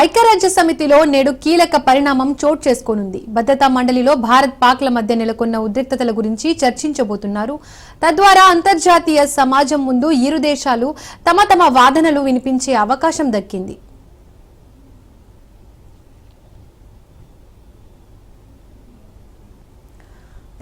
ఐక్యరాజ్య సమితిలో నేడు కీలక పరిణామం చోటు చేసుకోనుంది. భద్రతా మండలిలో భారత్ పాక్ల మధ్య నెలకొన్న ఉద్రిక్తతల గురించి చర్చించబోతున్నారు. తద్వారా అంతర్జాతీయ సమాజం ముందు ఇరు దేశాలు తమ తమ వాదనలు వినిపించే అవకాశం దక్కింది.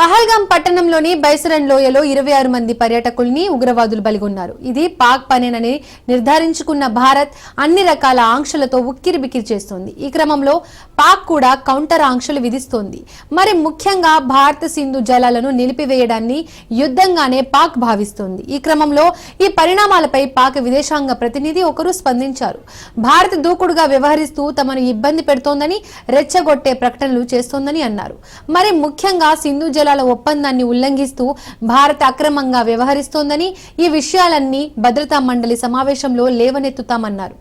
పహల్గాం పట్టణంలోని బైసరన్ లోయలో ఇరవై ఆరు మంది పర్యాటకుల్ని ఉగ్రవాదులు బలిగొన్నారు. ఇది పాక్ పనేనని నిర్ధారించుకున్న భారత్ అన్ని రకాల ఆంక్షలతో ఉక్కిరిబిక్కిరి చేస్తోంది. ఈ క్రమంలో పాక్ కూడా కౌంటర్ ఆంక్షలు విధిస్తోంది. మరి ముఖ్యంగా భారత సింధు జలాలను నిలిపివేయడాన్ని యుద్ధంగానే పాక్ భావిస్తోంది. ఈ క్రమంలో ఈ పరిణామాలపై పాక్ విదేశాంగ ప్రతినిధి ఒకరు స్పందించారు. భారత్ దూకుడుగా వ్యవహరిస్తూ తమను ఇబ్బంది పెడుతోందని రెచ్చగొట్టే ప్రకటనలు చేస్తోందని అన్నారు. మరి ముఖ్యంగా సింధు జల జలాల ఒప్పందాన్ని ఉల్లంఘిస్తూ భారత్ అక్రమంగా వ్యవహరిస్తోందని ఈ విషయాలన్నీ భద్రతా మండలి సమావేశంలో లేవనెత్తుతామన్నారు.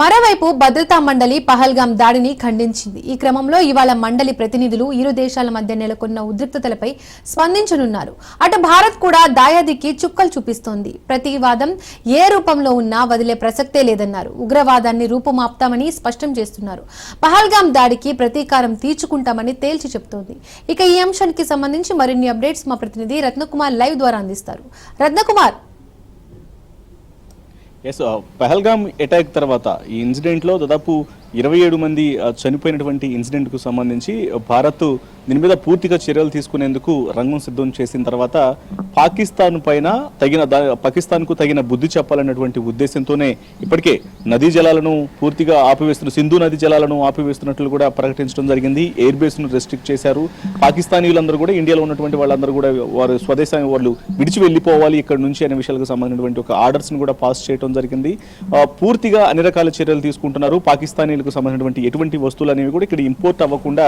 మరోవైపు భద్రతా మండలి పహల్గాం దాడిని ఖండించింది. ఈ క్రమంలో ఇవాళ మండలి ప్రతినిధులు ఇరు దేశాల మధ్య నెలకొన్న ఉద్రిక్తతలపై స్పందించనున్నారు. అటు భారత్ కూడా దాయాదికి చుక్కలు చూపిస్తోంది. ప్రతివాదం ఏ రూపంలో ఉన్నా వదిలే ప్రసక్తే లేదన్నారు. ఉగ్రవాదాన్ని రూపుమాప్తామని స్పష్టం చేస్తున్నారు. పహల్గాం దాడికి ప్రతీకారం తీర్చుకుంటామని తేల్చి చెబుతోంది ఇక ఈ అంశానికి సంబంధించి మరిన్ని అప్డేట్స్ మా ప్రతినిధి రత్నకుమార్ లైవ్ ద్వారా అందిస్తారు. రత్నకుమార్ ఎస్ పహల్గామ్ అటాక్ తర్వాత ఈ ఇన్సిడెంట్లో దాదాపు ఇరవై ఏడు మంది చనిపోయినటువంటి ఇన్సిడెంట్కు సంబంధించి భారత్ దీని మీద పూర్తిగా చర్యలు తీసుకునేందుకు రంగం సిద్ధం చేసిన తర్వాత పాకిస్తాన్ పైన తగిన దా- పాకిస్తాన్కు తగిన బుద్ధి చెప్పాలన్నటువంటి ఉద్దేశంతోనే ఇప్పటికే నదీ జలాలను పూర్తిగా ఆపివేస్తున్న సింధు నది జలాలను ఆపివేస్తున్నట్లు కూడా ప్రకటించడం జరిగింది. ఎయిర్ బేస్ను రెస్ట్రిక్ట్ చేశారు. పాకిస్తానీలందరూ కూడా ఇండియాలో ఉన్నటువంటి వాళ్ళందరూ కూడా వారు స్వదేశాన్ని వాళ్ళు విడిచి వెళ్ళిపోవాలి ఇక్కడ నుంచి అనే విషయాలకు సంబంధించినటువంటి ఒక ఆర్డర్స్ని కూడా పాస్ చేయడం జరిగింది. పూర్తిగా అన్ని రకాల చర్యలు తీసుకుంటున్నారు. పాకిస్తానీ పాకిస్తానీలకు సంబంధించినటువంటి ఎటువంటి వస్తువులు అనేవి కూడా ఇక్కడ ఇంపోర్ట్ అవ్వకుండా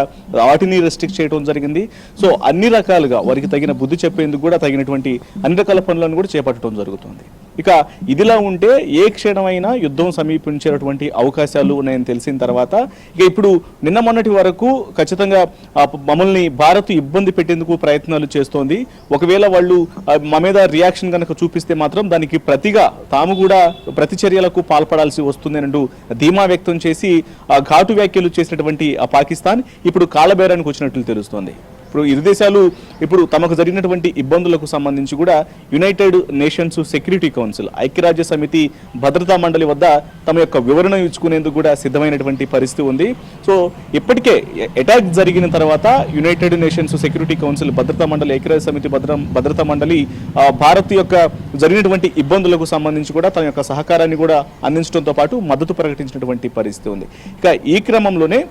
వాటిని రెస్ట్రిక్ట్ చేయడం జరిగింది. సో అన్ని రకాలుగా వారికి తగిన బుద్ధి చెప్పేందుకు కూడా తగినటువంటి అన్ని రకాల పనులను కూడా చేపట్టడం జరుగుతుంది. ఇక ఇదిలా ఉంటే ఏ క్షణమైనా యుద్ధం సమీపించేటటువంటి అవకాశాలు ఉన్నాయని తెలిసిన తర్వాత ఇక ఇప్పుడు నిన్న మొన్నటి వరకు ఖచ్చితంగా మమ్మల్ని భారత్ ఇబ్బంది పెట్టేందుకు ప్రయత్నాలు చేస్తోంది. ఒకవేళ వాళ్ళు మా మీద రియాక్షన్ కనుక చూపిస్తే మాత్రం దానికి ప్రతిగా తాము కూడా ప్రతిచర్యలకు పాల్పడాల్సి వస్తుందనంటూ ధీమా వ్యక్తం చేసి ఆ ఘాటు వ్యాఖ్యలు చేసినటువంటి ఆ పాకిస్తాన్ ఇప్పుడు కాలబేరానికి వచ్చినట్లు తెలుస్తోంది. ఇప్పుడు ఇరు దేశాలు ఇప్పుడు తమకు జరిగినటువంటి ఇబ్బందులకు సంబంధించి కూడా యునైటెడ్ నేషన్స్ సెక్యూరిటీ కౌన్సిల్ ఐక్యరాజ్య సమితి భద్రతా మండలి వద్ద తమ యొక్క వివరణ ఇచ్చుకునేందుకు కూడా సిద్ధమైనటువంటి పరిస్థితి ఉంది. సో ఇప్పటికే అటాక్ జరిగిన తర్వాత యునైటెడ్ నేషన్స్ సెక్యూరిటీ కౌన్సిల్ భద్రతా మండలి ఐక్యరాజ్య సమితి భద్ర భద్రతా మండలి భారత్ యొక్క జరిగినటువంటి ఇబ్బందులకు సంబంధించి కూడా తన యొక్క సహకారాన్ని కూడా అందించడంతో పాటు మద్దతు ప్రకటించినటువంటి పరిస్థితి ఉంది. ఇక ఈ క్రమంలోనే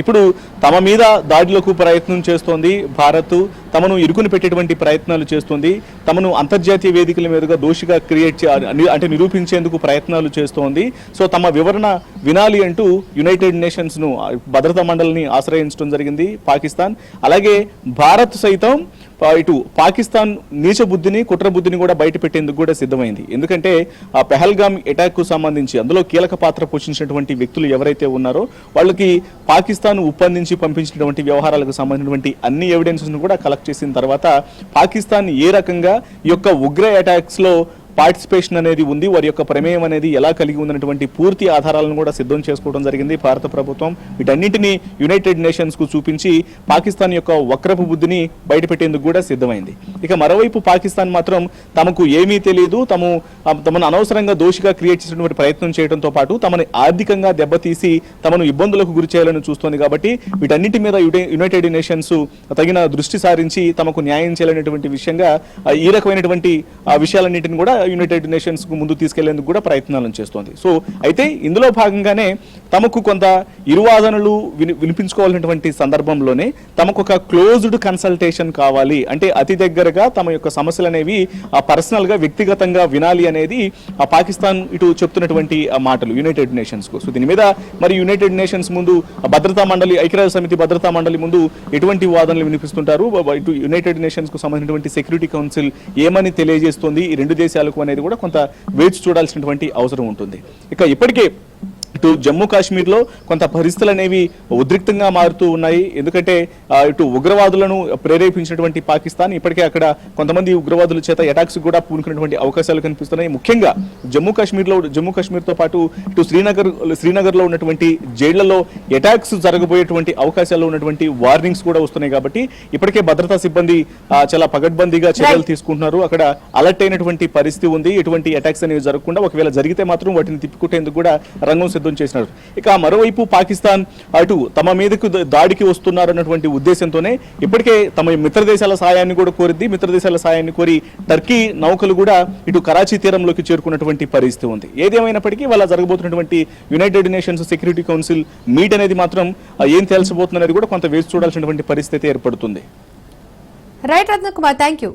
ఇప్పుడు తమ మీద దాడులకు ప్రయత్నం చేస్తోంది భారత్ తమను ఇరుకుని పెట్టేటువంటి ప్రయత్నాలు చేస్తోంది తమను అంతర్జాతీయ వేదికల మీదుగా దోషిగా క్రియేట్ చే అంటే నిరూపించేందుకు ప్రయత్నాలు చేస్తోంది. సో తమ వివరణ వినాలి అంటూ యునైటెడ్ నేషన్స్ను భద్రతా మండలిని ఆశ్రయించడం జరిగింది పాకిస్తాన్. అలాగే భారత్ సైతం ఇటు పాకిస్తాన్ నీచ బుద్ధిని కుట్ర బుద్ధిని కూడా బయట పెట్టేందుకు కూడా సిద్ధమైంది. ఎందుకంటే ఆ పెహల్గామ్ అటాక్కు సంబంధించి అందులో కీలక పాత్ర పోషించినటువంటి వ్యక్తులు ఎవరైతే ఉన్నారో వాళ్ళకి పాకిస్తాన్ ఉప్పందించి పంపించినటువంటి వ్యవహారాలకు సంబంధించినటువంటి అన్ని ఎవిడెన్సెస్ కూడా కలెక్ట్ చేసిన తర్వాత పాకిస్తాన్ ఏ రకంగా ఈ యొక్క ఉగ్ర అటాక్స్లో పార్టిసిపేషన్ అనేది ఉంది. వారి యొక్క ప్రమేయం అనేది ఎలా కలిగి ఉందన్నటువంటి పూర్తి ఆధారాలను కూడా సిద్ధం చేసుకోవడం జరిగింది. భారత ప్రభుత్వం వీటన్నింటినీ యునైటెడ్ నేషన్స్కు చూపించి పాకిస్తాన్ యొక్క వక్రపు బుద్ధిని బయటపెట్టేందుకు కూడా సిద్ధమైంది. ఇక మరోవైపు పాకిస్తాన్ మాత్రం తమకు ఏమీ తెలియదు తము తమను అనవసరంగా దోషిగా క్రియేట్ చేసినటువంటి ప్రయత్నం చేయడంతో పాటు తమని ఆర్థికంగా దెబ్బతీసి తమను ఇబ్బందులకు గురి చేయాలని చూస్తోంది కాబట్టి వీటన్నిటి మీద యునైటెడ్ నేషన్స్ తగిన దృష్టి సారించి తమకు న్యాయం చేయాలనేటువంటి విషయంగా ఈ రకమైనటువంటి ఆ విషయాలన్నింటిని కూడా యునైటెడ్ నేషన్స్కు ముందు తీసుకెళ్ళేందుకు కూడా ప్రయత్నాలను చేస్తోంది. సో అయితే ఇందులో భాగంగానే తమకు కొంత ఇరువాదనలు విని వినిపించుకోవాలన్నటువంటి సందర్భంలోనే తమకు ఒక క్లోజ్డ్ కన్సల్టేషన్ కావాలి. అంటే అతి దగ్గరగా తమ యొక్క సమస్యలు అనేవి ఆ పర్సనల్గా వ్యక్తిగతంగా వినాలి అనేది ఆ పాకిస్తాన్ ఇటు చెప్తున్నటువంటి మాటలు యునైటెడ్ నేషన్స్కు. సో దీని మీద మరి యునైటెడ్ నేషన్స్ ముందు భద్రతా మండలి ఐక్యరాజ్య సమితి భద్రతా మండలి ముందు ఎటువంటి వాదనలు వినిపిస్తుంటారు? ఇటు యునైటెడ్ నేషన్స్కు సంబంధించినటువంటి సెక్యూరిటీ కౌన్సిల్ ఏమని తెలియజేస్తుంది? ఈ రెండు దేశాలకు అనేది కూడా కొంత వేచి చూడాల్సినటువంటి అవసరం ఉంటుంది. ఇక ఇప్పటికే ఇటు జమ్మూ కాశ్మీర్లో కొంత పరిస్థితులు అనేవి ఉద్రిక్తంగా మారుతూ ఉన్నాయి. ఎందుకంటే ఇటు ఉగ్రవాదులను ప్రేరేపించినటువంటి పాకిస్తాన్ ఇప్పటికే అక్కడ కొంతమంది ఉగ్రవాదుల చేత అటాక్స్ కూడా పూనుకున్నటువంటి అవకాశాలు కనిపిస్తున్నాయి. ముఖ్యంగా జమ్మూ కాశ్మీర్లో జమ్మూ కాశ్మీర్తో పాటు ఇటు శ్రీనగర్ శ్రీనగర్లో ఉన్నటువంటి జైళ్ళలో అటాక్స్ జరగబోయేటువంటి అవకాశాలు ఉన్నటువంటి వార్నింగ్స్ కూడా వస్తున్నాయి కాబట్టి ఇప్పటికే భద్రతా సిబ్బంది చాలా పగడ్బందీగా చర్యలు తీసుకుంటున్నారు. అక్కడ అలర్ట్ అయినటువంటి పరిస్థితి ఉంది. ఎటువంటి అటాక్స్ అనేవి జరగకుండా ఒకవేళ జరిగితే మాత్రం వాటిని తిప్పికొట్టేందుకు కూడా రంగం సిద్ధం చేసినారు. ఇక మరోవైపు పాకిస్తాన్ అటు తమ మీదకు దాడికి వస్తున్నారు అన్నటువంటి ఉద్దేశంతోనే ఇప్పటికే తమ మిత్ర దేశాల సాయాన్ని కూడా కోరిద్ది మిత్ర దేశాల సాయాన్ని కోరి టర్కీ నౌకలు కూడా ఇటు కరాచీ తీరంలోకి చేరుకున్నటువంటి పరిస్థితి ఉంది. ఏదేమైనప్పటికీ వాళ్ళ జరగబోతున్నటువంటి United Nations Security Council meet అనేది మాత్రం ఏం తెలిసిపోతుంది అనేది కూడా కొంత వేచి చూడాల్సినటువంటి పరిస్థితి ఏర్పడుతుంది. Right Ratnakumar thank you